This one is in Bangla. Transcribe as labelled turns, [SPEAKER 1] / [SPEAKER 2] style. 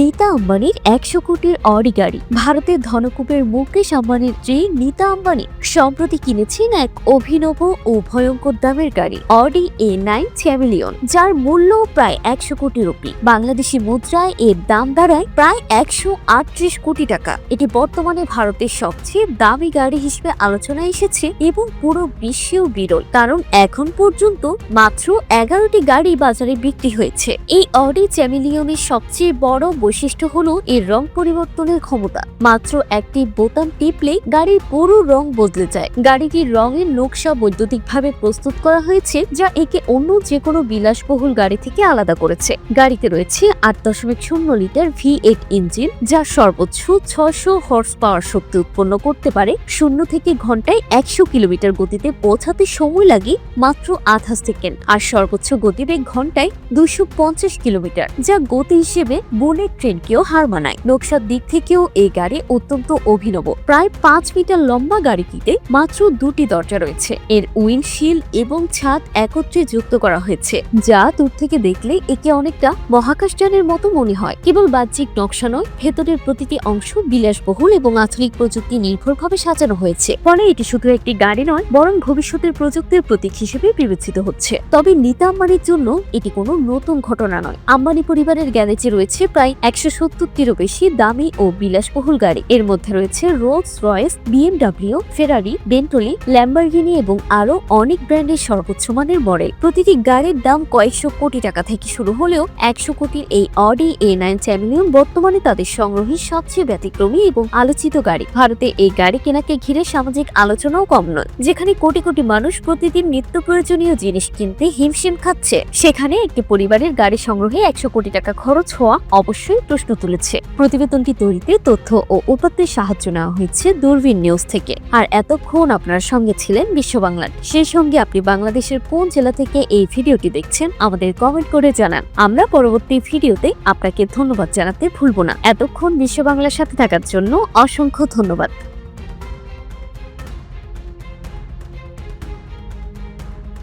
[SPEAKER 1] নীতা আম্বানির একশো কোটির অডি গাড়ি। ভারতের ধনকূপের মুকেশ আম্বানির স্ত্রী নীতা আম্বানি, সম্প্রতি কিনেছেন এক অভিনব ও ভয়ঙ্কর দামের গাড়ি, অডি এ নাইন চ্যামিলিয়ন যার মূল্য প্রায় একশো কোটি রুপি। বাংলাদেশি মুদ্রায় এর দাম দাঁড়ায় প্রায় একশো আটত্রিশ কোটি টাকা। এটি বর্তমানে ভারতের সবচেয়ে দামি গাড়ি হিসেবে আলোচনায় এসেছে এবং পুরো বিশ্বেও বিরল। কারণ এখন পর্যন্ত মাত্র এগারোটি গাড়ি বাজারে বিক্রি হয়েছে। এই অডি চ্যামিলিয়নের সবচেয়ে বড় বৈশিষ্ট্য হলো এর রং পরিবর্তনের ক্ষমতা। মাত্র একটি বোতাম টিপলে গাড়ির পুরো রং বদলে যায়। গাড়িটির রঙের নকশা বৈদ্যুতিকভাবে প্রস্তুত করা হয়েছে, যা একে অন্য যে কোনো বিলাসবহুল গাড়ি থেকে আলাদা করেছে। গাড়িতে রয়েছে আট দশমিক শূন্য লিটার ভি এইট ইঞ্জিন, যা সর্বোচ্চ ছশো হর্স পাওয়ার শক্তি উৎপন্ন করতে পারে। শূন্য থেকে ঘন্টায় একশো কিলোমিটার গতিতে পৌঁছাতে সময় লাগে মাত্র আধা সেকেন্ড। আর সর্বোচ্চ গতিবেগ ঘন্টায় দুশো পঞ্চাশ কিলোমিটার, যা গতি হিসেবে বুলেট ট্রেনকেও হার মানায়। নকশার দিক থেকেও এই গাড়ি অত্যন্ত অভিনব। প্রায় পাঁচ মিটার লম্বা গাড়িটিতে মাত্র দুটি দরজা রয়েছে। এর উইন্ডশিল্ড এবং ছাদ একত্রে যুক্ত করা হয়েছে, যা দূর থেকে দেখলে একে অনেকটা মহাকাশযানের মতো মনে হয়। কেবল বাহ্যিক নকশা নয়, ভেতরের প্রতিটি অংশ বিলাসবহুল এবং আধুনিক প্রযুক্তি নির্ভরভাবে সাজানো হয়েছে। ফলে এটি শুধু একটি গাড়ি নয়, বরং ভবিষ্যতের প্রযুক্তির প্রতীক হিসেবে বিবেচিত হচ্ছে। তবে নীতা আম্বানির জন্য এটি কোনো নতুন ঘটনা নয়। আম্বানি পরিবারের গ্যারেজে রয়েছে প্রায় একশো সত্তরটিরও বেশি দামি ও বিলাসবহুল গাড়ি। এর মধ্যে রয়েছে Rolls Royce BMW Ferrari Bentley Lamborghini এবং আরও অনেক ব্র্যান্ডের সর্বোচ্চ মানের মডেল। প্রতিটি গাড়ির দাম কয়েকশো কোটি টাকা থেকে শুরু হলেও একশো কোটির এই অডি এ নাইন চ্যামিলিয়ন বর্তমানে তাদের সংগ্রহী সবচেয়ে ব্যতিক্রমী এবং আলোচিত গাড়ি। ভারতে এই গাড়ি কেনাকে ঘিরে সামাজিক আলোচনাও কম নয়, যেখানে কোটি কোটি মানুষ প্রতিদিন নিত্য প্রয়োজনীয় জিনিস কিনতে হিমশিম খাচ্ছে। সেখানে একটি পরিবারের গাড়ি সংগ্রহে একশো কোটি টাকা খরচ হওয়া অবশ্যই প্রশ্ন তুলেছে। প্রতিবেদনটি তৈরিতে তথ্য ও উপাত্তের সাহায্য নেওয়া হয়েছে দূরবীন নিউজ থেকে। আর এতক্ষণ আপনার সঙ্গে ছিলেন বিশ্ব বাংলার। সেই সঙ্গে আপনি বাংলাদেশের কোন জেলা থেকে এই ভিডিওটি দেখছেন আমাদের কমেন্ট করে জানান। আমরা পরবর্তী ভিডিওতে আপনাকে ধন্যবাদ জানাতে ভুলব না। এতক্ষণ বিশ্ব বাংলার সাথে থাকার জন্য অসংখ্য ধন্যবাদ।